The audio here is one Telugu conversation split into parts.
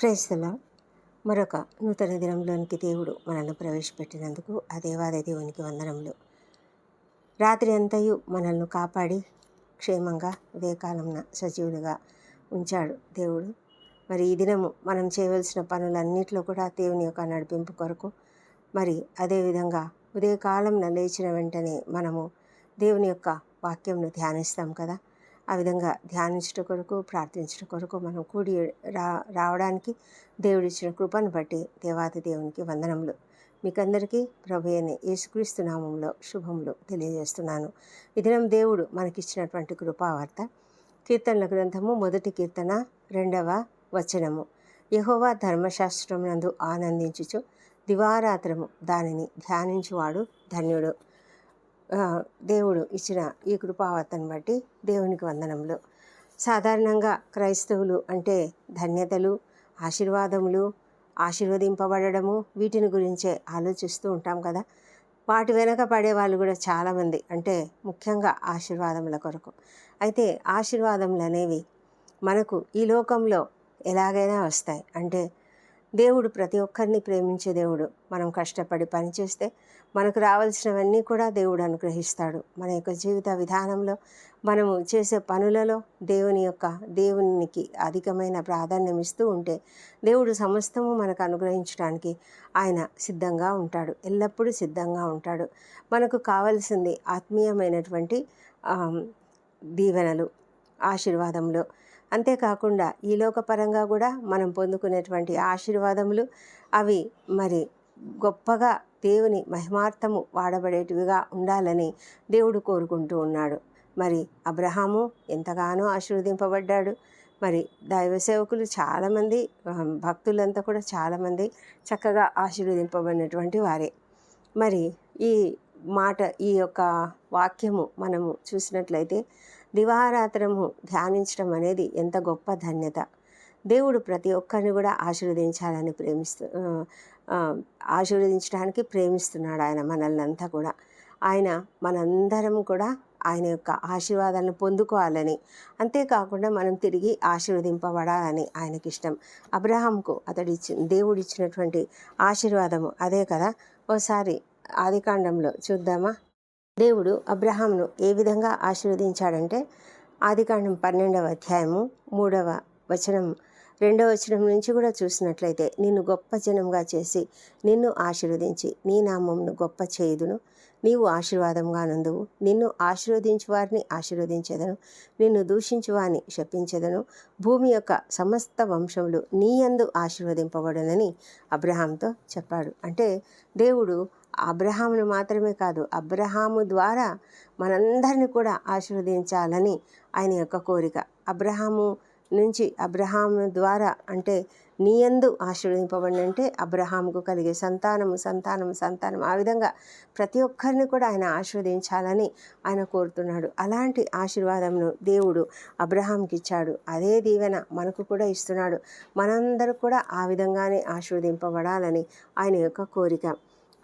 ప్రేస్తుల మరొక నూతన దినంలోనికి దేవుడు మనల్ని ప్రవేశపెట్టినందుకు ఆ దేవాదే దేవునికి వందనములు. రాత్రి అంతయు మనల్ని కాపాడి క్షేమంగా ఉదయకాలంన సజీవులుగా ఉంచాడు దేవుడు. మరి ఈ దినము మనం చేయవలసిన పనులన్నింటిలో కూడా దేవుని యొక్క నడిపింపు కొరకు మరి అదేవిధంగా ఉదయకాలంన లేచిన వెంటనే మనము దేవుని యొక్క వాక్యంను ధ్యానిస్తాం కదా. ఆ విధంగా ధ్యానించట కొరకు ప్రార్థించట కొరకు మనం కూడి రా రావడానికి దేవుడిచ్చిన కృపను బట్టి దేవాది దేవునికి వందనములు. మీకందరికీ ప్రభు అయిన యేసుక్రీస్తు నామంలో శుభములు తెలియజేస్తున్నాను. ఇదినం దేవుడు మనకిచ్చినటువంటి కృపావార్త కీర్తనల గ్రంథము మొదటి కీర్తన రెండవ వచనము. యహోవా ధర్మశాస్త్రం నందు ఆనందించుచు దివారాత్రము దానిని ధ్యానించువాడు ధన్యుడు. దేవుడు ఇచ్చిన ఈ కృపావతను బట్టి దేవునికి వందనములు. సాధారణంగా క్రైస్తవులు అంటే ధన్యతలు ఆశీర్వాదములు ఆశీర్వదింపబడము వీటిని గురించే ఆలోచిస్తూ ఉంటాం కదా. వాటి వెనక పడే వాళ్ళు కూడా చాలామంది అంటే ముఖ్యంగా ఆశీర్వాదముల కొరకు. అయితే ఆశీర్వాదములు అనేవి మనకు ఈ లోకంలో ఎలాగైనా వస్తాయి. అంటే దేవుడు ప్రతి ఒక్కరిని ప్రేమించే దేవుడు మనం కష్టపడి పనిచేస్తే మనకు రావాల్సినవన్నీ కూడా దేవుడు అనుగ్రహిస్తాడు. మన యొక్క జీవిత విధానంలో మనము చేసే పనులలో దేవుని యొక్క దేవునికి అధికమైన ప్రాధాన్యం ఇస్తూ ఉంటే దేవుడు సమస్తము మనకు అనుగ్రహించడానికి ఆయన సిద్ధంగా ఉంటాడు. ఎల్లప్పుడూ సిద్ధంగా ఉంటాడు. మనకు కావలసింది ఆత్మీయమైనటువంటి దీవెనలు ఆశీర్వాదములు. అంతేకాకుండా ఈ లోకపరంగా కూడా మనం పొందుకునేటువంటి ఆశీర్వాదములు అవి మరి గొప్పగా దేవుని మహిమార్థము వాడబడేటివిగా ఉండాలని దేవుడు కోరుకుంటూ ఉన్నాడు. మరి అబ్రహాము ఎంతగానో ఆశీర్వదింపబడ్డాడు. మరి దైవ సేవకులు చాలామంది భక్తులంతా కూడా చాలామంది చక్కగా ఆశీర్వదింపబడినటువంటి వారే. మరి ఈ మాట ఈ యొక్క వాక్యము మనము చూసినట్లయితే దివారాత్రము ధ్యానించడం అనేది ఎంత గొప్ప ధన్యత. దేవుడు ప్రతి ఒక్కరిని కూడా ఆశీర్వదించాలని ప్రేమిస్తూ ఆశీర్వదించడానికి ప్రేమిస్తున్నాడు ఆయన మనల్ని అంతా కూడా. ఆయన మనందరం కూడా ఆయన యొక్క ఆశీర్వాదాలను పొందుకోవాలని అంతేకాకుండా మనం తిరిగి ఆశీర్వదింపబడాలని ఆయనకి ఇష్టం అబ్రహాంకు అతడి దేవుడు ఇచ్చినటువంటి ఆశీర్వాదము అదే కదా. ఓసారి ఆదికాండంలో చూద్దామా? దేవుడు అబ్రహాంను ఏ విధంగా ఆశీర్వదించాడంటే ఆదికాండం పన్నెండవ అధ్యాయము మూడవ వచనం రెండవ వచనం నుంచి కూడా చూసినట్లయితే నిన్ను గొప్ప జనంగా చేసి నిన్ను ఆశీర్వదించి నీ నామంను గొప్ప చేయుదును. నీవు ఆశీర్వాదంగా నందువు నిన్ను ఆశీర్వదించు వారిని ఆశీర్వదించెదను. నిన్ను దూషించు వారిని శపించదను. భూమి యొక్క సమస్త వంశములు నీ యందు ఆశీర్వదింపబడునని అబ్రహాంతో చెప్పాడు. అంటే దేవుడు అబ్రహామును మాత్రమే కాదు అబ్రహాము ద్వారా మనందరిని కూడా ఆశీర్వదించాలని ఆయన యొక్క కోరిక. అబ్రహాము నుంచి అబ్రహాము ద్వారా అంటే నీయందు ఆశీర్వదింపబడినంటే అబ్రహాంకు కలిగే సంతానము సంతానం సంతానం. ఆ విధంగా ప్రతి ఒక్కరిని కూడా ఆయన ఆశీర్వదించాలని ఆయన కోరుతున్నాడు. అలాంటి ఆశీర్వాదంను దేవుడు అబ్రహాంకి ఇచ్చాడు. అదే దీవెన మనకు కూడా ఇస్తున్నాడు. మనందరూ కూడా ఆ విధంగానే ఆశీర్వదింపబడాలని ఆయన యొక్క కోరిక.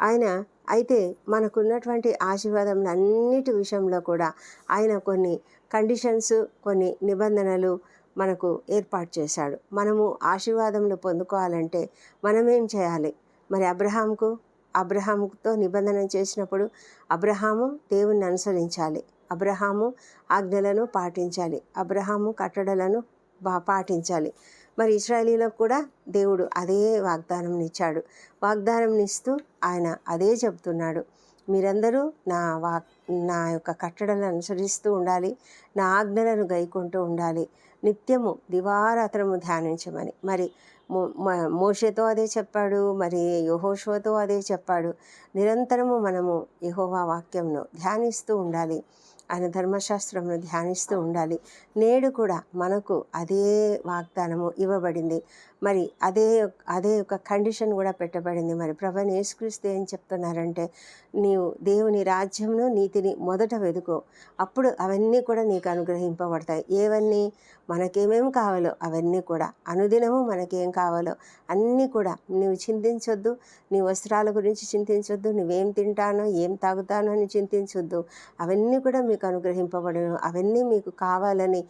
ఆయన అయితే మనకున్నటువంటి ఆశీర్వాదములన్నిటి విషయంలో కూడా ఆయన కొన్ని కండిషన్స్ కొన్ని నిబంధనలు మనకు ఏర్పాటు చేశాడు. మనము ఆశీర్వాదములు పొందుకోవాలంటే మనమేం చేయాలి? మరి అబ్రహాంకు అబ్రహాముతో నిబంధన చేసినప్పుడు అబ్రహాము దేవుణ్ణి అనుసరించాలి. అబ్రహాము ఆజ్ఞలను పాటించాలి. అబ్రహాము కట్టడలను బా పాటించాలి. మరి ఇస్రాయలీలకు కూడా దేవుడు అదే వాగ్దానం ఇచ్చాడు వాగ్దానం ఇస్తూ ఆయన అదే చెప్తున్నాడు మీరందరూ నా వా నా యొక్క కట్టడలను అనుసరిస్తూ ఉండాలి. నా ఆజ్ఞలను గైకుంటూ ఉండాలి. నిత్యము దివారాత్రము ధ్యానించమని. మరి మ- మోషేతో అదే చెప్పాడు మరి యహోషోతో అదే చెప్పాడు. నిరంతరము మనము యహోవా వాక్యంను ధ్యానిస్తూ ఉండాలి. ఆయన ధర్మశాస్త్రంను ధ్యానిస్తూ ఉండాలి. నేడు కూడా మనకు అదే వాగ్దానము ఇవ్వబడింది. మరి అదే అదే ఒక కండిషన్ కూడా పెట్టబడింది. మరి ప్రభు యేసుక్రీస్తు ఏం చెప్తున్నారంటే నీవు దేవుని రాజ్యంను నీతిని మొదట వెదుకో అప్పుడు అవన్నీ కూడా నీకు అనుగ్రహింపబడతాయి. ఏవన్నీ మనకేమేమి కావాలో అవన్నీ కూడా అనుదినము మనకేం కావాలో అన్నీ కూడా నువ్వు చింతించొద్దు. నీ వస్త్రాల గురించి చింతించొద్దు. నువ్వేం తింటానో ఏం తాగుతానో అని చింతించొద్దు. అవన్నీ కూడా మీకు అనుగ్రహింపబడను. అవన్నీ మీకు కావాలని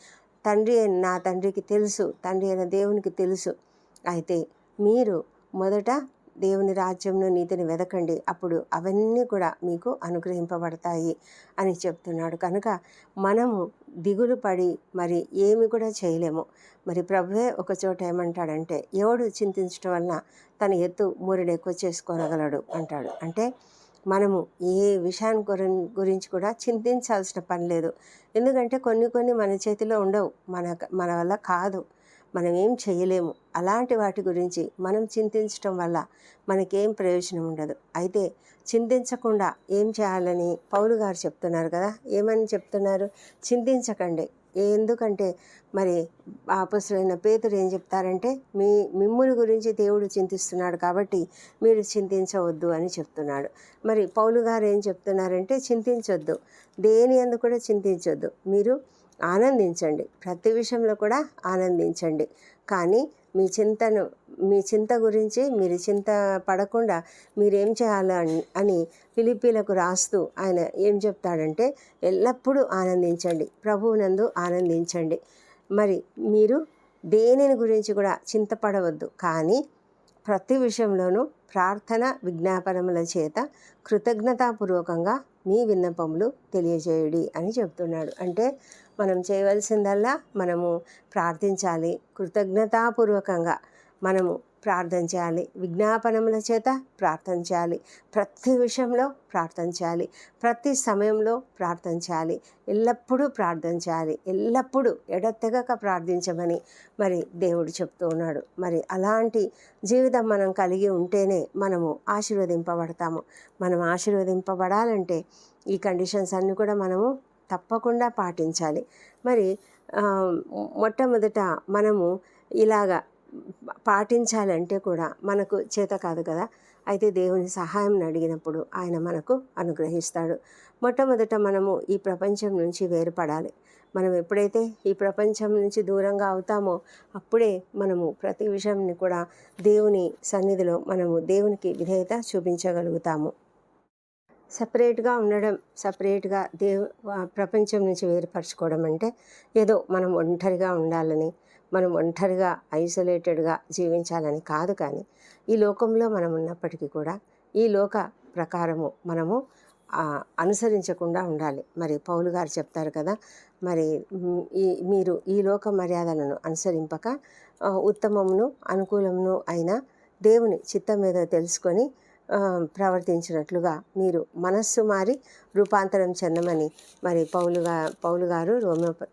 తండ్రి అయిన నా తండ్రికి తెలుసు. తండ్రి అయిన దేవునికి తెలుసు. అయితే మీరు మొదట దేవుని రాజ్యంను నీతిని వెదకండి. అప్పుడు అవన్నీ కూడా మీకు అనుగ్రహింపబడతాయి అని చెప్తున్నాడు. కనుక మనము దిగులు పడి మరి ఏమి కూడా చేయలేము. మరి ప్రభువే ఒక చోట ఏమంటాడంటే ఎవడు చింతించడం వలన తన ఎత్తు మూరెడు ఎక్కువ చేసుకోగలడు అంటాడు. అంటే మనము ఏ విషయాన్ని గురించి కూడా చింతించాల్సిన పని లేదు. ఎందుకంటే కొన్ని కొన్ని మన చేతిలో ఉండవు. మన మన వల్ల కాదు. మనం ఏం చేయలేము. అలాంటి వాటి గురించి మనం చింతించటం వల్ల మనకేం ప్రయోజనం ఉండదు. అయితే చింతించకుండా ఏం చేయాలని పౌలు గారు చెప్తున్నారు కదా? ఏమని చెప్తున్నారు? చింతించకండి. ఎందుకంటే మరి అపసులైన పేతురు ఏం చెప్తారంటే మీ మిమ్ముని గురించి దేవుడు చింతిస్తున్నాడు కాబట్టి మీరు చింతించవద్దు అని చెప్తున్నాడు. మరి పౌలు గారు ఏం చెప్తున్నారంటే చింతించొద్దు. దేని అందు కూడా చింతించొద్దు. మీరు ఆనందించండి. ప్రతి విషయంలో కూడా ఆనందించండి. కానీ మీ చింతను మీ చింత గురించి మీరు చింత పడకుండా మీరేం చేయాలని అని ఫిలిపీలకు రాస్తూ ఆయన ఏం చెప్తాడంటే ఎల్లప్పుడూ ఆనందించండి. ప్రభువునందు ఆనందించండి. మరి మీరు దేనిని గురించి కూడా చింతపడవద్దు. కానీ ప్రతి విషయంలోనూ ప్రార్థన విజ్ఞాపనముల చేత కృతజ్ఞతాపూర్వకంగా మీ విన్నపములు తెలియజేయడి అని చెప్తున్నాడు. అంటే మనం చేయవలసిందల్లా మనము ప్రార్థించాలి కృతజ్ఞతాపూర్వకంగా. మనము ప్రార్థన చేయాలి. విజ్ఞాపనముల చేత ప్రార్థన చేయాలి. ప్రతి విషయంలో ప్రార్థన చేయాలి. ప్రతి సమయంలో ప్రార్థన చేయాలి. ఎల్లప్పుడూ ప్రార్థన చేయాలి. ఎల్లప్పుడూ ఎడతెగక ప్రార్థించమని మరి దేవుడు చెప్తూ ఉన్నాడు. మరి అలాంటి జీవితం మనం కలిగి ఉంటేనే మనము ఆశీర్వదింపబడతాము. మనం ఆశీర్వదింపబడాలంటే ఈ కండిషన్స్ అన్నీ కూడా మనము తప్పకుండా పాటించాలి. మరి మొట్టమొదట మనము ఇలాగా పాటించాలంటే కూడా మనకు చేత కాదు కదా. అయితే దేవుని సహాయం అడిగినప్పుడు ఆయన మనకు అనుగ్రహిస్తాడు. మొట్టమొదట మనము ఈ ప్రపంచం నుంచి వేరుపడాలి. మనం ఎప్పుడైతే ఈ ప్రపంచం నుంచి దూరంగా అవుతామో అప్పుడే మనము ప్రతి విషయాన్ని కూడా దేవుని సన్నిధిలో మనము దేవునికి విధేయత చూపించగలుగుతాము. సపరేట్గా ఉండడం సపరేట్గా దేవు ప్రపంచం నుంచి వేరుపరచుకోవడం అంటే ఏదో మనం ఒంటరిగా ఉండాలని మనం ఒంటరిగా ఐసోలేటెడ్గా జీవించాలని కాదు కానీ ఈ లోకంలో మనం ఉన్నప్పటికీ కూడా ఈ లోక ప్రకారము మనము అనుసరించకుండా ఉండాలి. మరి పౌలు గారు చెప్తారు కదా మరి ఈ మీరు ఈ లోక మర్యాదలను అనుసరింపక ఉత్తమమును అనుకూలమును అయిన దేవుని చిత్తం మీద తెలుసుకొని ప్రవర్తించినట్లుగా మీరు మనస్సు మారి రూపాంతరం చెందమని మరి పౌలుగా పౌలు గారు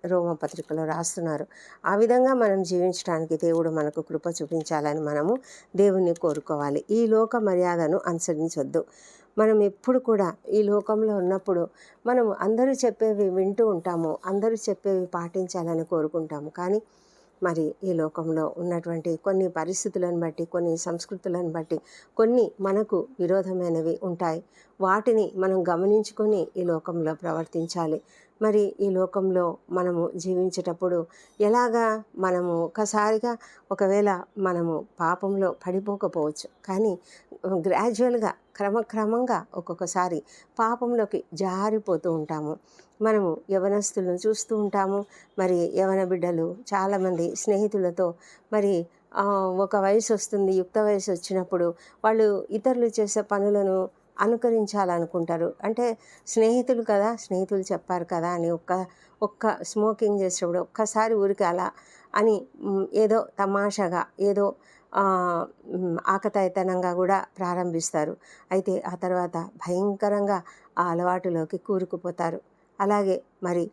రోమ పత్రికలో రాస్తున్నారు. ఆ విధంగా మనం జీవించడానికి దేవుడు మనకు కృప చూపించాలని మనము దేవుణ్ణి కోరుకోవాలి. ఈ లోక మర్యాదను అనుసరించొద్దు. మనం ఎప్పుడు కూడా ఈ లోకంలో ఉన్నప్పుడు మనము అందరూ చెప్పేవి వింటూ ఉంటాము అందరూ చెప్పేవి పాటించాలని కోరుకుంటాము. కానీ మరి ఈ లోకంలో ఉన్నటువంటి కొన్ని పరిస్థితులను బట్టి కొన్ని సంస్కృతులను బట్టి కొన్ని మనకు విరోధమైనవి ఉంటాయి. వాటిని మనం గమనించుకొని ఈ లోకంలో ప్రవర్తించాలి. మరి ఈ లోకంలో మనము జీవించేటప్పుడు ఎలాగా మనము ఒకసారిగా ఒకవేళ మనము పాపంలో పడిపోకపోవచ్చు. కానీ గ్రాడ్యువల్గా క్రమక్రమంగా ఒక్కొక్కసారి పాపంలోకి జారిపోతూ ఉంటాము. మనము యవనస్తులను చూస్తూ ఉంటాము. మరి యవన బిడ్డలు చాలామంది స్నేహితులతో మరి ఒక వయసు వస్తుంది యుక్త వయసు వచ్చినప్పుడు వాళ్ళు ఇతరులు చేసే పనులను అనుకరించాలనుకుంటారు. అంటే స్నేహితులు కదా స్నేహితులు చెప్పారు కదా అని ఒక్క ఒక్క స్మోకింగ్ చేసేటప్పుడు ఒక్కసారి ఊరికి అలా అని ఏదో తమాషాగా ఏదో ఆకతాయితనంగా కూడా ప్రారంభిస్తారు. అయితే ఆ తర్వాత భయంకరంగా ఆ అలవాటులోకి కూరుకుపోతారు. అలాగే మరి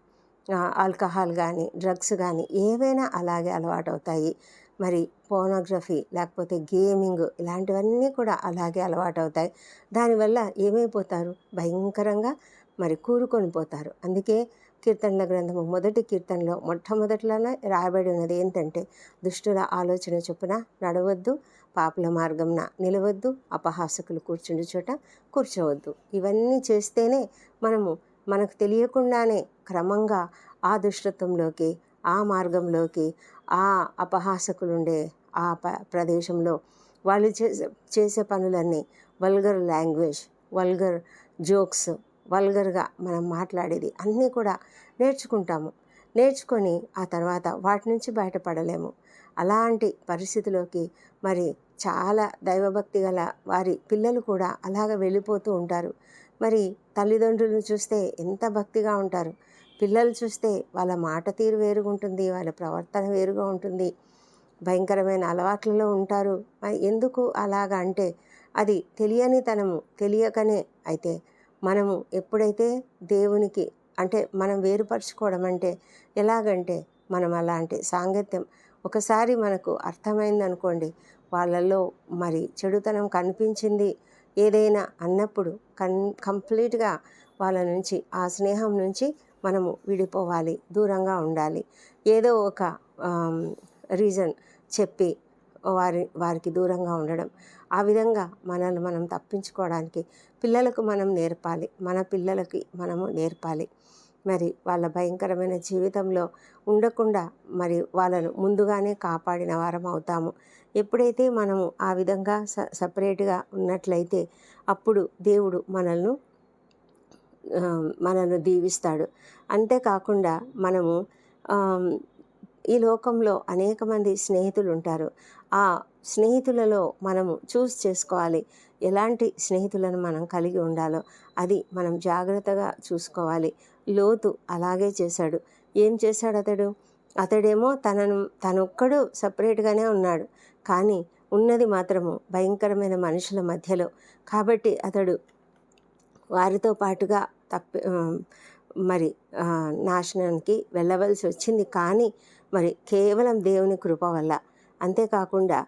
ఆల్కహాల్ కానీ డ్రగ్స్ కానీ ఏవైనా అలాగే అలవాటు అవుతాయి మరి పోనోగ్రఫీ లేకపోతే గేమింగ్ ఇలాంటివన్నీ కూడా అలాగే అలవాటు అవుతాయి దానివల్ల ఏమైపోతారు? భయంకరంగా మరి కూరుకొని పోతారు. అందుకే కీర్తనల గ్రంథము మొదటి కీర్తనలో మొట్టమొదటిలోనే రాయబడి ఉన్నది ఏంటంటే దుష్టుల ఆలోచన చొప్పున నడవద్దు పాపుల మార్గంన నిలవద్దు అపహాసకులు కూర్చుండి చోట కూర్చోవద్దు. ఇవన్నీ చేస్తేనే మనము మనకు తెలియకుండానే క్రమంగా ఆ దుష్టత్వంలోకి ఆ మార్గంలోకి ఆ అపహాసకులుండే ఆ ప ప్రదేశంలో వాళ్ళు చేసే చేసే పనులన్నీ వల్గర్ లాంగ్వేజ్ వల్గర్ జోక్స్ వల్గర్గా మనం మాట్లాడేది అన్నీ కూడా నేర్చుకుంటాము. నేర్చుకొని ఆ తర్వాత వాటి నుంచి బయటపడలేము. అలాంటి పరిస్థితిలోకి మరి చాలా దైవభక్తి గల వారి పిల్లలు కూడా అలాగ వెళ్ళిపోతూ ఉంటారు. మరి తల్లిదండ్రులను చూస్తే ఎంత భక్తిగా ఉంటారు. పిల్లలు చూస్తే వాళ్ళ మాట తీరు వేరుగా ఉంటుంది వాళ్ళ ప్రవర్తన వేరుగా ఉంటుంది. భయంకరమైన అలవాట్లలో ఉంటారు. ఎందుకు అలాగ అంటే అది తెలియని తనము తెలియకనే. అయితే మనము ఎప్పుడైతే దేవునికి అంటే మనం వేరుపరచుకోవడం అంటే ఎలాగంటే మనం అలాంటి సాంగత్యం. ఒకసారి మనకు అర్థమైంది అనుకోండి వాళ్ళల్లో మరి చెడుతనం కనిపించింది ఏదైనా అన్నప్పుడు కన్ కంప్లీట్గా వాళ్ళ నుంచి ఆ స్నేహం నుంచి మనము విడిపోవాలి దూరంగా ఉండాలి. ఏదో ఒక రీజన్ చెప్పి వారి వారికి దూరంగా ఉండడం. ఆ విధంగా మనల్ని మనం తప్పించుకోవడానికి పిల్లలకు మనం నేర్పాలి. మన పిల్లలకి మనము నేర్పాలి. మరి వాళ్ళ భయంకరమైన జీవితంలో ఉండకుండా మరి వాళ్ళను ముందుగానే కాపాడిన వారం అవుతాము. ఎప్పుడైతే మనము ఆ విధంగా స సపరేట్గా ఉన్నట్లయితే అప్పుడు దేవుడు మనల్ని మనల్ని దీవిస్తాడు. అంతేకాకుండా మనము ఈ లోకంలో అనేక మంది స్నేహితులు ఉంటారు. ఆ స్నేహితులలో మనము చూస్ చేసుకోవాలి ఎలాంటి స్నేహితులను మనం కలిగి ఉండాలో అది మనం జాగ్రత్తగా చూసుకోవాలి. లోతు అలాగే చేశాడు. ఏం చేశాడు అతడు? అతడేమో తనను తనొక్కడు సపరేట్గానే ఉన్నాడు. కానీ ఉన్నది మాత్రము భయంకరమైన మనుషుల మధ్యలో. కాబట్టి అతడు వారితో పాటుగా తప్పి మరి నాశనానికి వెళ్ళవలసి వచ్చింది. కానీ మరి కేవలం దేవుని కృప వల్ల. అంతేకాకుండా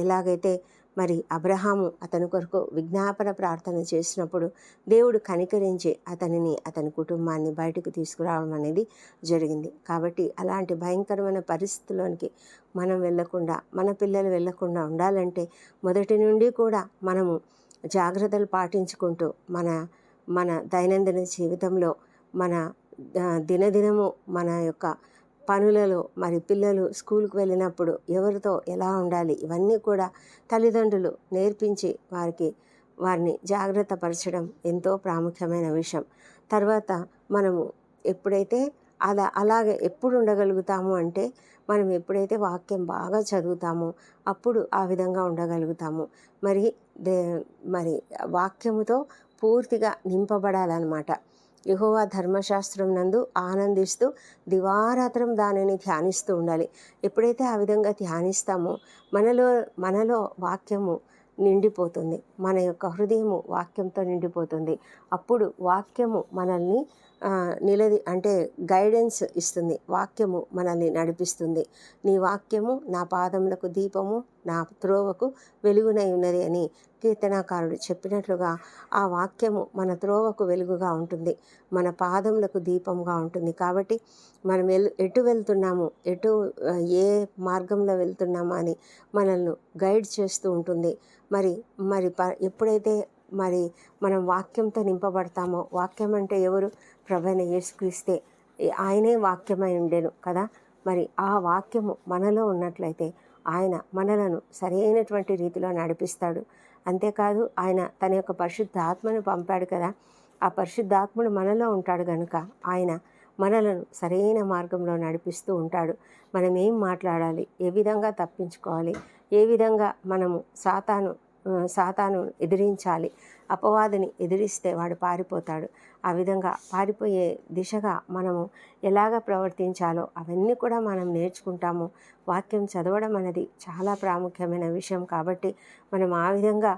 ఎలాగైతే మరి అబ్రహాము అతని కొరకు విజ్ఞాపన ప్రార్థన చేసినప్పుడు దేవుడు కనికరించి అతనిని అతని కుటుంబాన్ని బయటకు తీసుకురావడం అనేది జరిగింది. కాబట్టి అలాంటి భయంకరమైన పరిస్థితుల్లోనికి మనం వెళ్ళకుండా మన పిల్లలు వెళ్ళకుండా ఉండాలంటే మొదటి నుండి కూడా మనము జాగ్రత్తలు పాటించుకుంటూ మన మన దైనందిన జీవితంలో మన దినదినము మన యొక్క పనులలో మరి పిల్లలు స్కూల్కి వెళ్ళినప్పుడు ఎవరితో ఎలా ఉండాలి? ఇవన్నీ కూడా తల్లిదండ్రులు నేర్పించి వారికి వారిని జాగ్రత్త పరచడం ఎంతో ప్రాముఖ్యమైన విషయం. తర్వాత మనము ఎప్పుడైతే అలా అలాగే ఎప్పుడు ఉండగలుగుతాము అంటే మనం ఎప్పుడైతే వాక్యం బాగా చదువుతామో అప్పుడు ఆ విధంగా ఉండగలుగుతాము. మరి దే మరి వాక్యముతో పూర్తిగా నింపబడాలన్నమాట. యహోవా ధర్మశాస్త్రం నందు ఆనందిస్తూ దివారాత్రం దానిని ధ్యానిస్తూ ఉండాలి. ఎప్పుడైతే ఆ విధంగా ధ్యానిస్తామో మనలో మనలో వాక్యము నిండిపోతుంది. మన యొక్క హృదయము వాక్యంతో నిండిపోతుంది. అప్పుడు వాక్యము మనల్ని నిలది అంటే గైడెన్స్ ఇస్తుంది. వాక్యము మనల్ని నడిపిస్తుంది. నీ వాక్యము నా పాదములకు దీపము నా త్రోవకు వెలుగునై ఉన్నది అని కీర్తనాకారుడు చెప్పినట్లుగా ఆ వాక్యము మన త్రోవకు వెలుగుగా ఉంటుంది. మన పాదములకు దీపంగా ఉంటుంది. కాబట్టి మనం వెల్ ఎటు వెళ్తున్నాము ఎటు ఏ మార్గంలో వెళ్తున్నామా అని మనల్ని గైడ్ చేస్తూ ఉంటుంది. మరి మరి ప ఎప్పుడైతే మరి మనం వాక్యంతో నింపబడతామో వాక్యం అంటే ఎవరు? ప్రభైన యేసుక్రీస్తే ఆయనే వాక్యమై ఉండేను కదా? మరి ఆ వాక్యము మనలో ఉన్నట్లయితే ఆయన మనలను సరైనటువంటి రీతిలో నడిపిస్తాడు. అంతేకాదు ఆయన తన యొక్క పరిశుద్ధాత్మను పంపాడు కదా? ఆ పరిశుద్ధాత్ముడు మనలో ఉంటాడు కనుక ఆయన మనలను సరైన మార్గంలో నడిపిస్తూ ఉంటాడు. మనం ఏం మాట్లాడాలి? ఏ విధంగా తప్పించుకోవాలి? ఏ విధంగా మనము సాతాను సాతాను ఎదిరించాలి? అపవాదిని ఎదిరిస్తే వాడు పారిపోతాడు. ఆ విధంగా పారిపోయే దిశగా మనము ఎలాగ ప్రవర్తించాలో అవన్నీ కూడా మనం నేర్చుకుంటాము. వాక్యం చదవడం అనేది చాలా ప్రాముఖ్యమైన విషయం కాబట్టి మనం ఆ విధంగా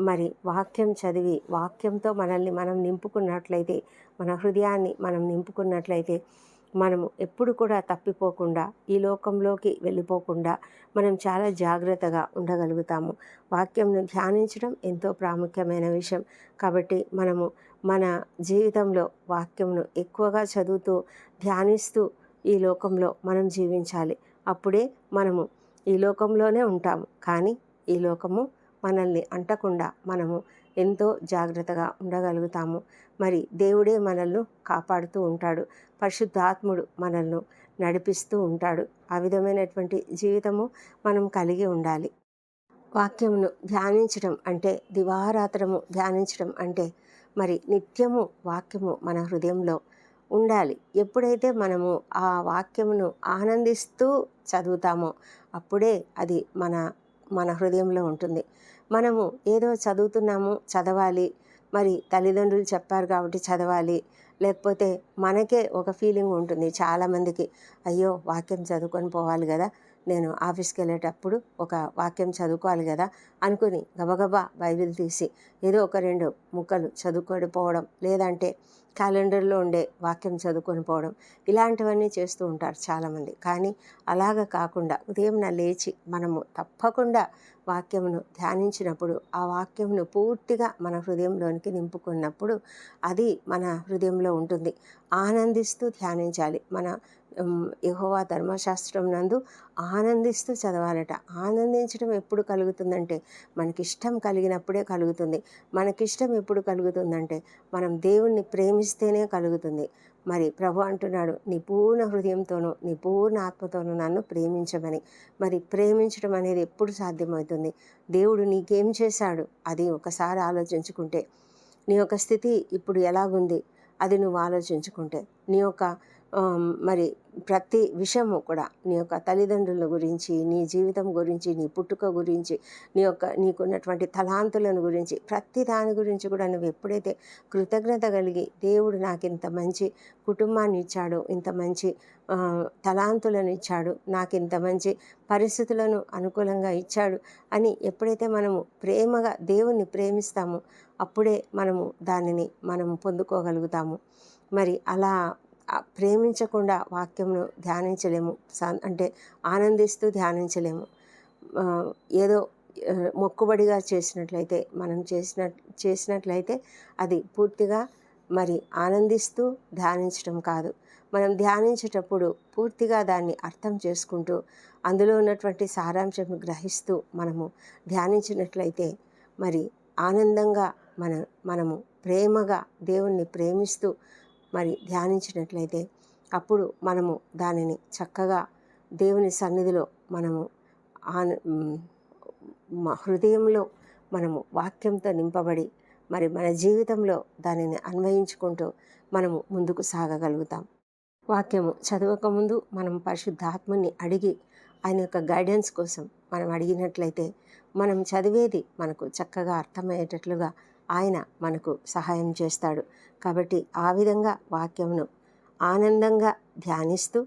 మరి వాక్యం చదివి వాక్యంతో మనల్ని మనం నింపుకున్నట్లయితే మన హృదయాన్ని మనం నింపుకున్నట్లయితే మనము ఎప్పుడు కూడా తప్పిపోకుండా ఈ లోకంలోకి వెళ్ళిపోకుండా మనం చాలా జాగ్రత్తగా ఉండగలుగుతాము. వాక్యంను ధ్యానించడం ఎంతో ప్రాముఖ్యమైన విషయం. కాబట్టి మనము మన జీవితంలో వాక్యంను ఎక్కువగా చదువుతూ ధ్యానిస్తూ ఈ లోకంలో మనం జీవించాలి. అప్పుడే మనము ఈ లోకంలోనే ఉంటాము. కానీ ఈ లోకము మనల్ని అంటకుండా మనము ఎంతో జాగ్రత్తగా ఉండగలుగుతాము. మరి దేవుడే మనల్ని కాపాడుతూ ఉంటాడు. పరిశుద్ధాత్ముడు మనల్ని నడిపిస్తూ ఉంటాడు. ఆ విధమైనటువంటి జీవితము మనం కలిగి ఉండాలి. వాక్యమును ధ్యానించడం అంటే దివారాత్రము ధ్యానించడం అంటే మరి నిత్యము వాక్యము మన హృదయంలో ఉండాలి. ఎప్పుడైతే మనము ఆ వాక్యమును ఆనందిస్తూ చదువుతామో అప్పుడే అది మన మన హృదయంలో ఉంటుంది. మనము ఏదో చదువుతున్నాము చదవాలి. మరి తల్లిదండ్రులు చెప్పారు కాబట్టి చదవాలి. లేకపోతే మనకే ఒక ఫీలింగ్ ఉంటుంది చాలామందికి. అయ్యో వాక్యం చదువుకొని పోవాలి కదా. నేను ఆఫీస్కి వెళ్ళేటప్పుడు ఒక వాక్యం చదువుకోవాలి కదా అనుకుని గబగబా బైబిల్ తీసి ఏదో ఒక రెండు ముక్కలు చదువుకోనిపోవడం లేదంటే క్యాలెండర్లో ఉండే వాక్యం చదువుకొని పోవడం ఇలాంటివన్నీ చేస్తూ ఉంటారు చాలామంది. కానీ అలాగ కాకుండా ఉదయం లేచి మనము తప్పకుండా వాక్యమును ధ్యానించినప్పుడు ఆ వాక్యమును పూర్తిగా మన హృదయంలోనికి నింపుకున్నప్పుడు అది మన హృదయంలో ఉంటుంది. ఆనందిస్తూ ధ్యానించాలి. మన యహోవా ధర్మశాస్త్రం నందు ఆనందిస్తూ చదవాలట. ఆనందించడం ఎప్పుడు కలుగుతుందంటే మనకిష్టం కలిగినప్పుడే కలుగుతుంది. మనకిష్టం ఎప్పుడు కలుగుతుందంటే మనం దేవుణ్ణి ప్రేమిస్తేనే కలుగుతుంది. మరి ప్రభు అంటున్నాడు నీ పూర్ణ హృదయంతోనూ నీ పూర్ణ ఆత్మతోనూ నన్ను ప్రేమించమని. మరి ప్రేమించడం అనేది ఎప్పుడు సాధ్యమవుతుంది? దేవుడు నీకేం చేశాడు? అది ఒకసారి ఆలోచించుకుంటే. నీ యొక్క స్థితి ఇప్పుడు ఎలాగుంది? అది నువ్వు ఆలోచించుకుంటే. నీ యొక్క మరి ప్రతి విషయము కూడా నీ యొక్క తల్లిదండ్రుల గురించి నీ జీవితం గురించి నీ పుట్టుక గురించి నీ యొక్క నీకున్నటువంటి తలాంతులను గురించి ప్రతి దాని గురించి కూడా నువ్వు ఎప్పుడైతే కృతజ్ఞత కలిగి దేవుడు నాకు ఇంత మంచి కుటుంబాన్ని ఇచ్చాడు ఇంత మంచి తలాంతులను ఇచ్చాడు నాకు ఇంత మంచి పరిస్థితులను అనుకూలంగా ఇచ్చాడు అని ఎప్పుడైతే మనము ప్రేమగా దేవుణ్ణి ప్రేమిస్తామో అప్పుడే మనము దానిని మనము పొందుకోగలుగుతాము. మరి అలా ప్రేమించకుండా వాక్యంను ధ్యానించలేము. అంటే ఆనందిస్తూ ధ్యానించలేము. ఏదో మొక్కుబడిగా చేసినట్లయితే మనం చేసిన చేసినట్లయితే అది పూర్తిగా మరి ఆనందిస్తూ ధ్యానించడం కాదు. మనం ధ్యానించేటప్పుడు పూర్తిగా దాన్ని అర్థం చేసుకుంటూ అందులో ఉన్నటువంటి సారాంశం గ్రహిస్తూ మనము ధ్యానించినట్లయితే మరి ఆనందంగా మన మనము ప్రేమగా దేవుణ్ణి ప్రేమిస్తూ మరి ధ్యానించినట్లయితే అప్పుడు మనము దానిని చక్కగా దేవుని సన్నిధిలో మనము ఆన హృదయంలో మనము వాక్యంతో నింపబడి మరి మన జీవితంలో దానిని అన్వయించుకుంటూ మనము ముందుకు సాగగలుగుతాం. వాక్యము చదవకముందు మనం పరిశుద్ధాత్మని అడిగి ఆయన యొక్క గైడెన్స్ కోసం మనం అడిగినట్లయితే మనం చదివేది మనకు చక్కగా అర్థమయ్యేటట్లుగా ఆయన మనకు సహాయం చేస్తాడు. కాబట్టి ఆ విధంగా వాక్యమును ఆనందంగా ధ్యానిస్తూ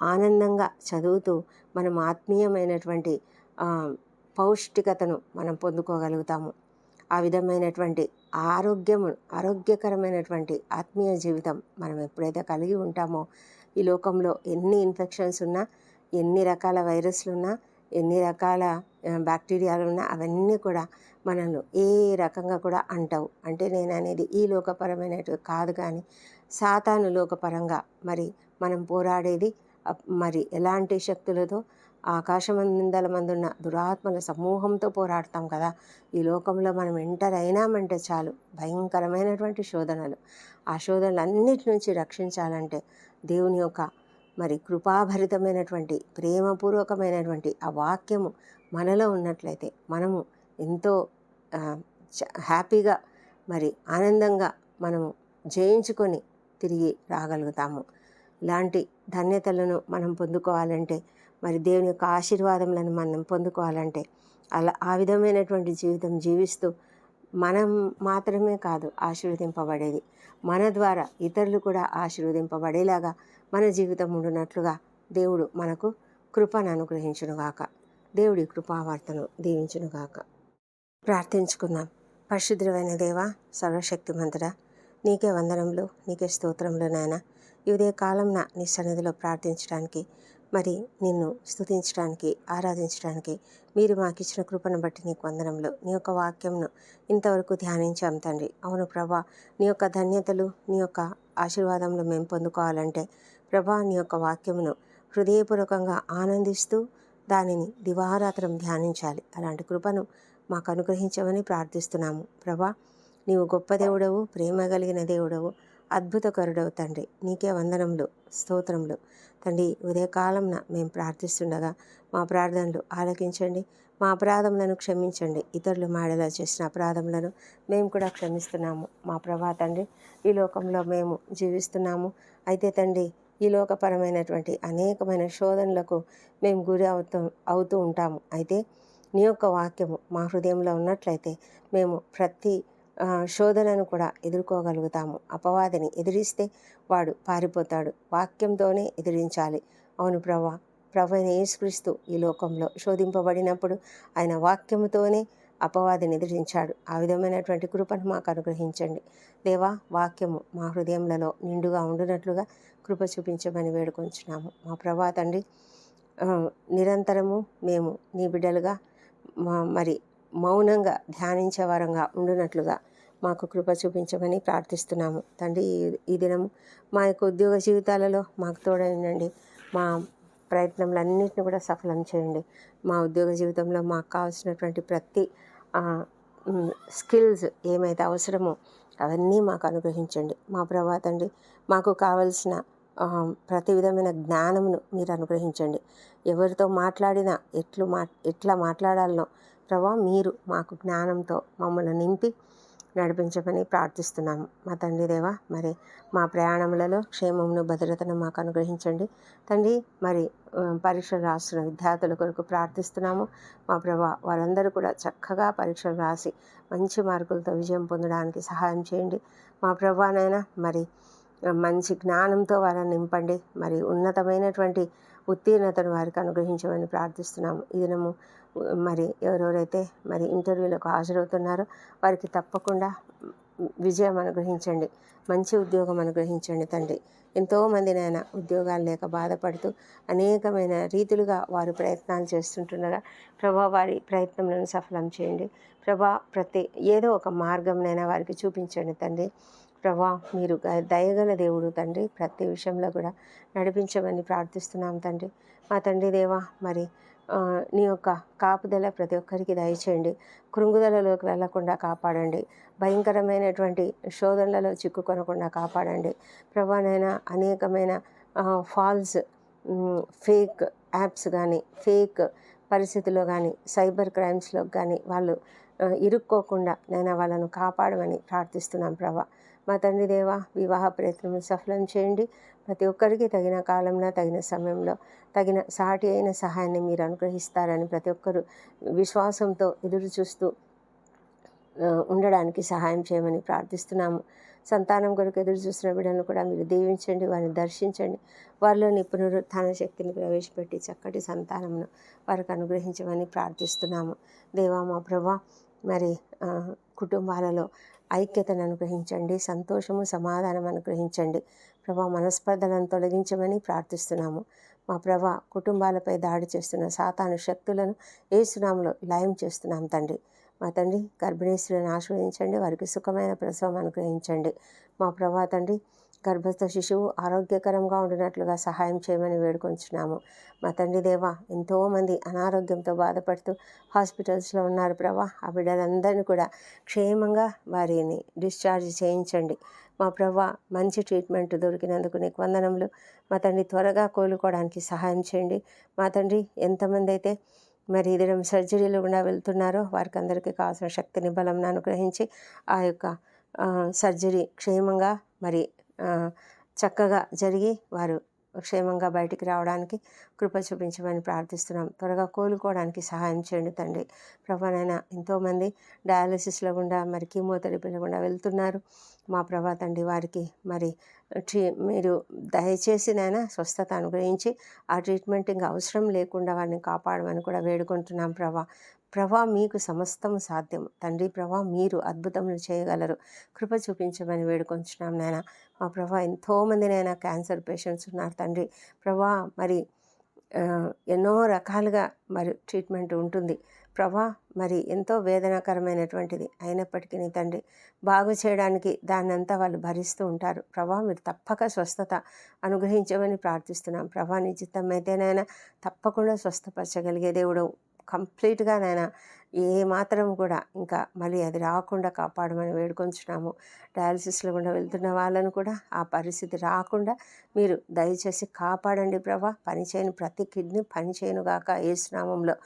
ఆనందంగా చదువుతూ మనం ఆత్మీయమైనటువంటి పౌష్టికతను మనం పొందుకోగలుగుతాము. ఆ విధమైనటువంటి ఆరోగ్యము ఆరోగ్యకరమైనటువంటి ఆత్మీయ జీవితం మనం ఎప్పుడైతే కలిగి ఉంటామో ఈ లోకంలో ఎన్ని ఇన్ఫెక్షన్స్ ఉన్నా ఎన్ని రకాల వైరస్లు ఉన్నా ఎన్ని రకాల బ్యాక్టీరియాలు ఉన్నా అవన్నీ కూడా మనల్ని ఏ రకంగా కూడా అంటావు. అంటే నేను అనేది ఈ లోకపరమైనటువంటి కాదు కానీ సాతాను లోకపరంగా మరి మనం పోరాడేది మరి ఎలాంటి శక్తులతో ఆకాశమందల మందున్న దురాత్మల సమూహంతో పోరాడతాం కదా. ఈ లోకంలో మనం ఎంటర్ అయినామంటే చాలు భయంకరమైనటువంటి శోధనలు. ఆ శోధనలన్నిటి నుంచి రక్షించాలంటే దేవుని యొక్క మరి కృపాభరితమైనటువంటి ప్రేమపూర్వకమైనటువంటి ఆ వాక్యము మనలో ఉన్నట్లయితే మనము ఎంతో హ్యాపీగా మరి ఆనందంగా మనము జయించుకొని తిరిగి రాగలుగుతాము. ఇలాంటి ధన్యతలను మనం పొందుకోవాలంటే మరి దేవుని యొక్క ఆశీర్వాదములను మనం పొందుకోవాలంటే అలా ఆ విధమైనటువంటి జీవితం జీవిస్తూ మనం మాత్రమే కాదు ఆశీర్వదింపబడేది. మన ద్వారా ఇతరులు కూడా ఆశీర్వదింపబడేలాగా మన జీవితం ఉండునట్లుగా దేవుడు మనకు కృపను అనుగ్రహించునుగాక. దేవుడి కృపావార్తను దీవించునుగాక. ప్రార్థించుకుందాం. పరిశుద్ధమైన దేవ సర్వశక్తిమంతుడా నీకే వందనములు నీకే స్తోత్రములు నాయన. ఇదే కాలంన నీ సన్నిధిలో ప్రార్థించడానికి మరి నిన్ను స్తుతించడానికి ఆరాధించడానికి మీరు మాకు ఇచ్చిన కృపను బట్టి నీకు వందనంలో నీ యొక్క వాక్యంను ఇంతవరకు ధ్యానించాం తండ్రి. అవును ప్రభా నీ యొక్క ధన్యతలు నీ యొక్క ఆశీర్వాదంలో మేము పొందుకోవాలంటే ప్రభా నీ యొక్క వాక్యమును హృదయపూర్వకంగా ఆనందిస్తూ దానిని దివారాత్రం ధ్యానించాలి. అలాంటి కృపను మాకు అనుగ్రహించమని ప్రార్థిస్తున్నాము. ప్రభా నీవు గొప్ప దేవుడవు ప్రేమ కలిగిన దేవుడవు అద్భుతకరుడవు తండ్రి. నీకే వందనములు స్తోత్రంలో తండ్రి ఉదయకాలంన మేము ప్రార్థిస్తుండగా మా ప్రార్థనలు ఆలకించండి. మా అపరాధములను క్షమించండి. ఇతరులు మాడేలా చేసిన అపరాధములను మేము కూడా క్షమిస్తున్నాము. మా ప్రభా తండ్రి ఈ లోకంలో మేము జీవిస్తున్నాము. అయితే తండ్రి ఈ లోకపరమైనటువంటి అనేకమైన శోధనలకు మేము గురి అవుతూ అవుతూ ఉంటాము. అయితే నీ యొక్క వాక్యము మా హృదయంలో ఉన్నట్లయితే మేము ప్రతి శోధనను కూడా ఎదుర్కోగలుగుతాము. అపవాదిని ఎదిరిస్తే వాడు పారిపోతాడు. వాక్యంతోనే ఎదిరించాలి. అవును ప్రభా ప్రభు యేసుక్రీస్తు ఈ లోకంలో శోధింపబడినప్పుడు ఆయన వాక్యముతోనే అపవాదిని ఎదిరించాడు. ఆ విధమైనటువంటి కృపను మాకు అనుగ్రహించండి. దేవా వాక్యము మా హృదయములలో నిండుగా ఉండునట్లుగా కృప చూపించమని వేడుకొంచున్నాము. మా ప్రభా తండ్రి నిరంతరము మేము నీ బిడ్డలుగా మా మరి మౌనంగా ధ్యానించే వారంగా ఉండునట్లుగా మాకు కృప చూపించమని ప్రార్థిస్తున్నాము. తండ్రి ఈ- దినం మా యొక్క ఉద్యోగ జీవితాలలో మాకు తోడైనండి. మా ప్రయత్నంలన్నింటినీ కూడా సఫలం చేయండి. మా ఉద్యోగ జీవితంలో మాకు కావాల్సినటువంటి ప్రతి స్కిల్స్ ఏమైతే అవసరమో అవన్నీ మాకు అనుగ్రహించండి. మా ప్రభా తండ్రి మాకు కావలసిన ప్రతి విధమైన జ్ఞానమును మీరు అనుగ్రహించండి. ఎవరితో మాట్లాడినా ఎట్లు మా ఎట్లా మాట్లాడాలనో ప్రభా మీరు మాకు జ్ఞానంతో మమ్మల్ని నింపి నడిపించమని ప్రార్థిస్తున్నాము. మా తండ్రి దేవా మరి మా ప్రయాణములలో క్షేమమును భద్రతను మాకు అనుగ్రహించండి. తండ్రి మరి పరీక్షలు రాస్తున్న విద్యార్థుల కొరకు ప్రార్థిస్తున్నాము. మా ప్రభా వారందరూ కూడా చక్కగా పరీక్షలు రాసి మంచి మార్కులతో విజయం పొందడానికి సహాయం చేయండి. మా ప్రభానైనా మరి మంచి జ్ఞానంతో వారిని నింపండి. మరి ఉన్నతమైనటువంటి ఉత్తీర్ణతను వారికి అనుగ్రహించమని ప్రార్థిస్తున్నాము. ఈ దినము మరి ఎవరెవరైతే మరి ఇంటర్వ్యూలకు హాజరవుతున్నారో వారికి తప్పకుండా విజయం అనుగ్రహించండి. మంచి ఉద్యోగం అనుగ్రహించండి తండ్రి. ఎంతోమంది నాయన ఉద్యోగాలు లేక బాధపడుతూ అనేకమైన రీతులుగా వారు ప్రయత్నాలు చేస్తుంటుండగా ప్రభా వారి ప్రయత్నములను సఫలం చేయండి. ప్రభా ప్రతి ఏదో ఒక మార్గంనైనా వారికి చూపించండి తండ్రి. ప్రభా మీరు దయగల దేవుడు తండ్రి ప్రతి విషయంలో కూడా నడిపించమని ప్రార్థిస్తున్నాం తండ్రి. మా తండ్రి దేవా మరి నీ యొక్క కాపుదల ప్రతి ఒక్కరికి దయచేయండి. కృంగుదలలోకి వెళ్ళకుండా కాపాడండి. భయంకరమైనటువంటి శోధనలలో చిక్కుకొనకుండా కాపాడండి. ప్రభానైనా అనేకమైన ఫాల్స్ ఫేక్ యాప్స్ కానీ ఫేక్ పరిస్థితిలో కానీ సైబర్ క్రైమ్స్లో కానీ వాళ్ళు ఇరుక్కోకుండా నేను వాళ్ళను కాపాడమని ప్రార్థిస్తున్నాం ప్రభా. మా తండ్రి దేవ వివాహ ప్రయత్నం సఫలం చేయండి. ప్రతి ఒక్కరికి తగిన కాలంలో తగిన సమయంలో తగిన సాటి అయిన సహాయాన్ని మీరు అనుగ్రహిస్తారని ప్రతి ఒక్కరు విశ్వాసంతో ఎదురు చూస్తూ ఉండడానికి సహాయం చేయమని ప్రార్థిస్తున్నాము. సంతానం కొరకు ఎదురు చూస్తున్న బిడ్డలను కూడా మీరు దీవించండి వారిని దర్శించండి. వారిలోని పునరుత్థాన శక్తిని ప్రవేశపెట్టి చక్కటి సంతానమును వారికి అనుగ్రహించమని ప్రార్థిస్తున్నాము. దేవా మా ప్రభా మరి కుటుంబాలలో ఐక్యతను అనుగ్రహించండి సంతోషము సమాధానం అనుగ్రహించండి. ప్రభా మనస్పర్ధలను తొలగించమని ప్రార్థిస్తున్నాము. మా ప్రభా కుటుంబాలపై దాడి చేస్తున్న సాతాను శక్తులను ఏసునామలో లయం చేస్తున్నాం తండ్రి. మా తండ్రి గర్భిణీశ్వరులను ఆశ్రయించండి వారికి సుఖమైన ప్రసవం అనుగ్రహించండి. మా ప్రభా తండ్రి గర్భస్థ శిశువు ఆరోగ్యకరంగా ఉండినట్లుగా సహాయం చేయమని వేడుకొంచున్నాము. మా తండ్రి దేవా ఎంతోమంది అనారోగ్యంతో బాధపడుతూ హాస్పిటల్స్లో ఉన్నారు ప్రభా. ఆ బిడ్డలందరినీ కూడా క్షేమంగా వారిని డిశ్చార్జ్ చేయించండి. మా ప్రభా మంచి ట్రీట్మెంట్ దొరికినందుకు నీకు వందనములు. మా తండ్రి త్వరగా కోలుకోవడానికి సహాయం చేయండి. మా తండ్రి ఎంతమంది అయితే మరి ఇద్దరం సర్జరీలు గుండా వెళ్తున్నారో వారికి అందరికీ కావాల్సిన శక్తిని బలం అనుగ్రహించి ఆ యొక్క సర్జరీ క్షేమంగా మరి చక్కగా జరిగి వారు క్షేమంగా బయటికి రావడానికి కృప చూపించమని ప్రార్థిస్తున్నాం. త్వరగా కోలుకోవడానికి సహాయం చేయండి తండ్రి. ప్రభానైనా ఎంతోమంది డయాలసిస్ల గుండా మరి కీమోథెరపీల గుండా వెళ్తున్నారు. మా ప్రభా తండ్రి వారికి మరి ట్రీ మీరు దయచేసి నైనా స్వస్థత అనుగ్రహించి ఆ ట్రీట్మెంట్ ఇంకా అవసరం లేకుండా వారిని కాపాడమని కూడా వేడుకుంటున్నాం ప్రభా. ప్రభా మీకు సమస్తము సాధ్యం. తండ్రి ప్రభా మీరు అద్భుతములు చేయగలరు. కృప చూపించమని వేడుకొంచున్నాం నాయన మా ప్రభా ఎంతోమంది నాయన క్యాన్సర్ పేషెంట్స్ ఉన్నారు తండ్రి. ప్రభా మరి ఎన్నో రకాలుగా మరి ట్రీట్మెంట్ ఉంటుంది. ప్రభా మరి ఎంతో వేదనాకరమైనటువంటిది అయినప్పటికీ నీ తండ్రి బాగు చేయడానికి దాన్నంతా వాళ్ళు భరిస్తూ ఉంటారు. ప్రభా మీరు తప్పక స్వస్థత అనుగ్రహించమని ప్రార్థిస్తున్నాం. ప్రభా నీ చిత్తం అయితేనైనా తప్పకుండా స్వస్థపరచగలిగే దేవుడు కంప్లీట్గా నాయన ఏ మాత్రం కూడా ఇంకా మళ్ళీ అది రాకుండా కాపాడమని వేడుకొంచున్నాము. డయాలసిస్లో కూడా వెళ్తున్న వాళ్ళను కూడా ఆ పరిస్థితి రాకుండా మీరు దయచేసి కాపాడండి ప్రభా. పనిచేయని ప్రతి కిడ్నీ పనిచేయనుగాక ఏ స్నామంలో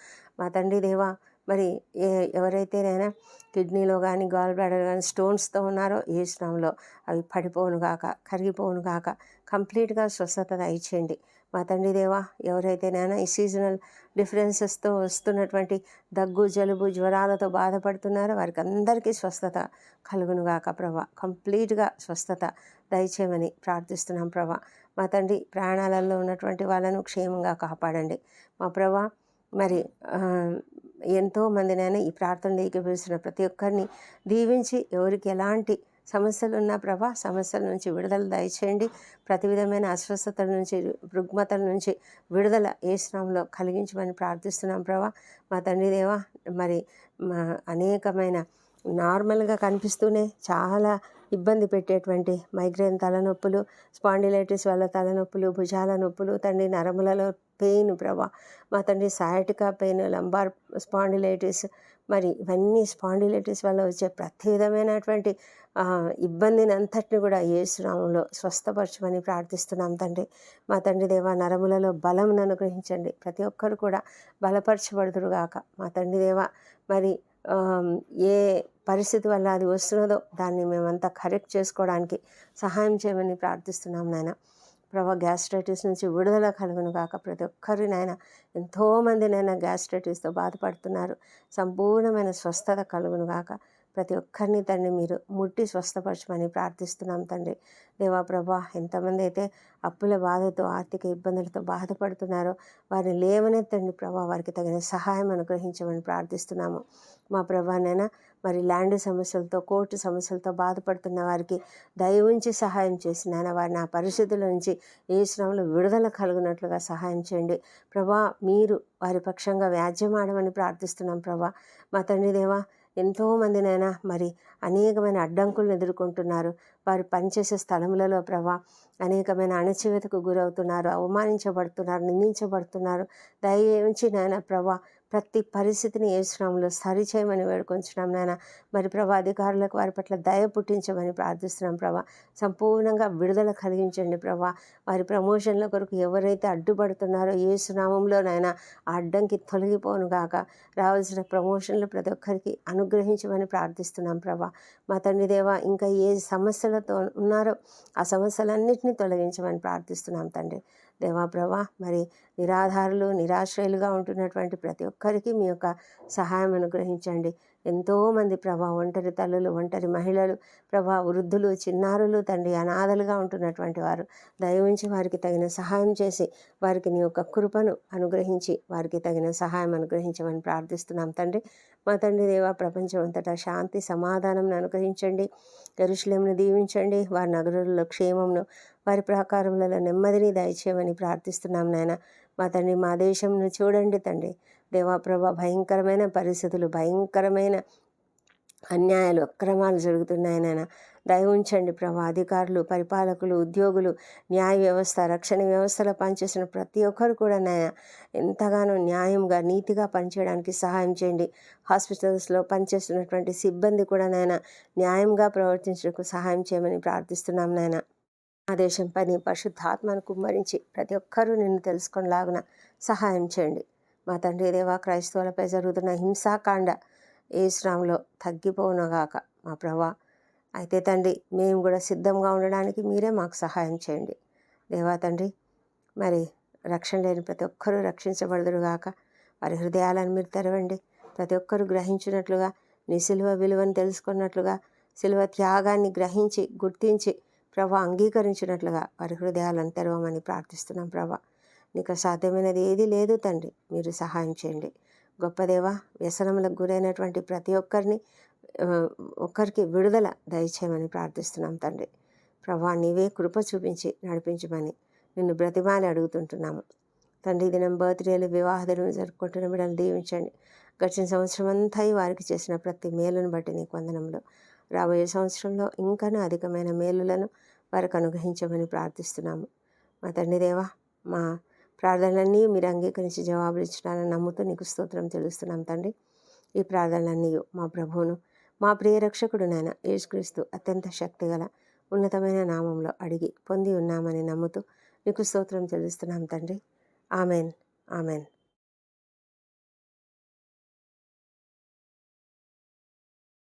మా తండ్రి దేవా మరి ఏ ఎవరైతేనైనా కిడ్నీలో కానీ గాల్ బ్లాడర్ కానీ స్టోన్స్తో ఉన్నారో ఏ స్నామంలో అవి పడిపోను గాక కరిగిపోను గాక కంప్లీట్గా స్వస్థత దయచేయండి. మా తండ్రి దేవా ఎవరైతేనైనా ఈ సీజనల్ డిఫరెన్సెస్తో వస్తున్నటువంటి దగ్గు జలుబు జ్వరాలతో బాధపడుతున్నారో వారికి అందరికీ స్వస్థత కలుగునుగాక ప్రభా. కంప్లీట్గా స్వస్థత దయచేయమని ప్రార్థిస్తున్నాం ప్రభా. మా తండ్రి ప్రాణాలలో ఉన్నటువంటి వాళ్ళను క్షేమంగా కాపాడండి. మా ప్రభా మరి ఎంతోమందినైనా ఎంతో మందినైనా ఈ ప్రార్థనలోకి పిలిచిన ప్రతి ఒక్కరిని దీవించి ఎవరికి ఎలాంటి సమస్యలు ఉన్న ప్రభా సమస్యల నుంచి విడుదల దయచేయండి. ప్రతి విధమైన అస్వస్థతల నుంచి రుగ్మతల నుంచి విడుదల ఏ శ్రమంలో కలిగించమని ప్రార్థిస్తున్నాం ప్రభా. మా తండ్రి దేవా మరి మా అనేకమైన నార్మల్గా కనిపిస్తూనే చాలా ఇబ్బంది పెట్టేటువంటి మైగ్రేన్ తలనొప్పులు స్పాండిలైటిస్ వల్ల తలనొప్పులు భుజాల నొప్పులు తండ్రి నరములలో పెయిన్ ప్రభా. మా తండ్రి సాయటికా పెయిన్ లంబార్ స్పాండిలైటిస్ మరి ఇవన్నీ స్పాండిలైటిస్ వల్ల వచ్చే ప్రతి విధమైనటువంటి ఇబ్బందిని అంతటిని కూడా ఏసునామంలో స్వస్థపరచమని ప్రార్థిస్తున్నాం తండ్రి. మా తండ్రి దేవ నరములలో బలమును అనుగ్రహించండి ప్రతి ఒక్కరు కూడా బలపరచబడుదురుగాక మా తండ్రి దేవ మరి ఏ పరిస్థితి వల్ల అది వస్తున్నదో దాన్ని మేమంతా కరెక్ట్ చేసుకోవడానికి సహాయం చేయమని ప్రార్థిస్తున్నాం నాయన. ప్రభా గ్యాస్ట్రైటిస్ నుంచి విడుదల కలుగును కాక ప్రతి ఒక్కరి నాయన ఎంతోమంది నాయన గ్యాస్ట్రైటిస్తో బాధపడుతున్నారు. సంపూర్ణమైన స్వస్థత కలుగును కాక ప్రతి ఒక్కరిని తండ్రి మీరు ముట్టి స్వస్థపరచమని ప్రార్థిస్తున్నాం తండ్రి. దేవా ప్రభా ఎంతమంది అయితే అప్పుల బాధతో ఆర్థిక ఇబ్బందులతో బాధపడుతున్నారో వారిని లేవనెత్తండి ప్రభా వారికి తగిన సహాయం అనుగ్రహించమని ప్రార్థిస్తున్నాము. మా ప్రభానైనా మరి ల్యాండ్ సమస్యలతో కోర్టు సమస్యలతో బాధపడుతున్న వారికి దయ ఉంచి సహాయం చేసి నాయన వారిని ఆ పరిస్థితుల నుంచి ఏ శ్రమలో విడుదల కలుగునట్లుగా సహాయం చేయండి. ప్రభా మీరు వారి పక్షంగా వ్యాజ్యమాడమని ప్రార్థిస్తున్నాం ప్రభా. మా తండ్రి దేవా ఎంతోమందినైనా మరి అనేకమైన అడ్డంకులను ఎదుర్కొంటున్నారు. వారు పనిచేసే స్థలములలో ప్రభా అనేకమైన అణచివేతకు గురవుతున్నారు అవమానించబడుతున్నారు నిందించబడుతున్నారు. దయించి నాయన ప్రభా ప్రతి పరిస్థితిని ఏ సరిచేయమని వేడుకొంచున్నాం నాయన. మరి ప్రభా అధికారులకు వారి పట్ల దయ పుట్టించమని ప్రార్థిస్తున్నాం ప్రభా. సంపూర్ణంగా విడుదల కలిగించండి ప్రభా. వారి ప్రమోషన్ల కొరకు ఎవరైతే అడ్డుపడుతున్నారో ఏ సునామంలో నాయన ఆ అడ్డంకి తొలగిపోను గాక. రావాల్సిన ప్రమోషన్లు ప్రతి ఒక్కరికి అనుగ్రహించమని ప్రార్థిస్తున్నాం ప్రభా. మా తండ్రి దేవ ఇంకా ఏ సమస్యలతో ఉన్నారో ఆ సమస్యలన్నింటినీ తొలగించమని ప్రార్థిస్తున్నాం తండ్రి. దేవా ప్రభా మరి నిరాధారులు నిరాశ్రయులుగా ఉంటున్నటువంటి ప్రతి ఒక్కరికి మీ యొక్క సహాయం అనుగ్రహించండి. ఎంతోమంది ప్రభా ఒంటరి తల్లులు ఒంటరి మహిళలు ప్రభా వృద్ధులు చిన్నారులు తండ్రి అనాథలుగా ఉంటున్నటువంటి వారు దయవించి వారికి తగిన సహాయం చేసి వారికి నీ యొక్క కృపను అనుగ్రహించి వారికి తగిన సహాయం అనుగ్రహించమని ప్రార్థిస్తున్నాం తండ్రి. మా తండ్రి దేవా ప్రపంచం అంతటా శాంతి సమాధానం అనుగ్రహించండి. ఎరుషులేమును దీవించండి. వారి నగరుల్లో క్షేమంను వారి ప్రాకారములలో నెమ్మదిని దయచేయమని ప్రార్థిస్తున్నాం నాయన. మా తండ్రి మా దేశంను చూడండి తండ్రి. దేవాప్రభ భయంకరమైన పరిస్థితులు భయంకరమైన అన్యాయాలు అక్రమాలు జరుగుతున్నాయి నాయన. దయ ఉంచండి ప్రభా. అధికారులు పరిపాలకులు ఉద్యోగులు న్యాయ వ్యవస్థ రక్షణ వ్యవస్థలో పనిచేసిన ప్రతి ఒక్కరు కూడా నాయన ఎంతగానో న్యాయంగా నీతిగా పనిచేయడానికి సహాయం చేయండి. హాస్పిటల్స్లో పనిచేస్తున్నటువంటి సిబ్బంది కూడా నాయన న్యాయంగా ప్రవర్తించడానికి సహాయం చేయమని ప్రార్థిస్తున్నాం నాయన. ఆ దేశం పని పరిశుద్ధాత్మను కుమ్మరించి ప్రతి ఒక్కరూ నిన్ను తెలుసుకొనిలాగున సహాయం చేయండి. మా తండ్రి దేవా క్రైస్తవులపై జరుగుతున్న హింసాకాండ ఏ శ్రామంలో తగ్గిపోనుగాక మా ప్రభా అయితే తండ్రి మేము కూడా సిద్ధంగా ఉండడానికి మీరే మాకు సహాయం చేయండి. దేవా తండ్రి మరి రక్షణ లేని ప్రతి ఒక్కరూ రక్షించబడదురుగాక వారి హృదయాలను మీరు తెరవండి. ప్రతి ఒక్కరూ గ్రహించినట్లుగా నీ సిలువ విలువను తెలుసుకున్నట్లుగా సిలువ త్యాగాన్ని గ్రహించి గుర్తించి ప్రభా అంగీకరించినట్లుగా వారి హృదయాలను తెరవమని ప్రార్థిస్తున్నాం ప్రభా. నీకు సాధ్యమైనది ఏది లేదు తండ్రి మీరు సహాయం చేయండి. గొప్పదేవా వ్యసనములకు గురైనటువంటి ప్రతి ఒక్కరిని ఒక్కరికి విడుదల దయచేయమని ప్రార్థిస్తున్నాం తండ్రి. ప్రభా నీవే కృప చూపించి నడిపించమని నిన్ను బ్రతిమాలి అడుగుతుంటున్నాము. తండ్రి దినం బర్త్డేలు వివాహాలు జరుపుకుంటున్న బిడ్డలు దీవించండి. గడిచిన సంవత్సరం అంతా వారికి చేసిన ప్రతి మేలును బట్టి నీకు వందనంలో రాబోయే సంవత్సరంలో ఇంకనూ అధికమైన మేలులను వారికి అనుగ్రహించమని ప్రార్థిస్తున్నాము. మా తండ్రి దేవా మా ప్రార్థనలన్నీ మీరు అంగీకరించి జవాబులు ఇచ్చినారని నమ్ముతూ నీకు స్తోత్రం తెలుస్తున్నాం తండ్రి. ఈ ప్రార్థనలన్నీ మా ప్రభువును మా ప్రియ రక్షకుడు నాయన యేసుక్రీస్తు అత్యంత శక్తిగల ఉన్నతమైన నామంలో అడిగి పొంది ఉన్నామని నమ్ముతూ నీకు స్తోత్రం తెలుస్తున్నాం తండ్రి. Amen amen.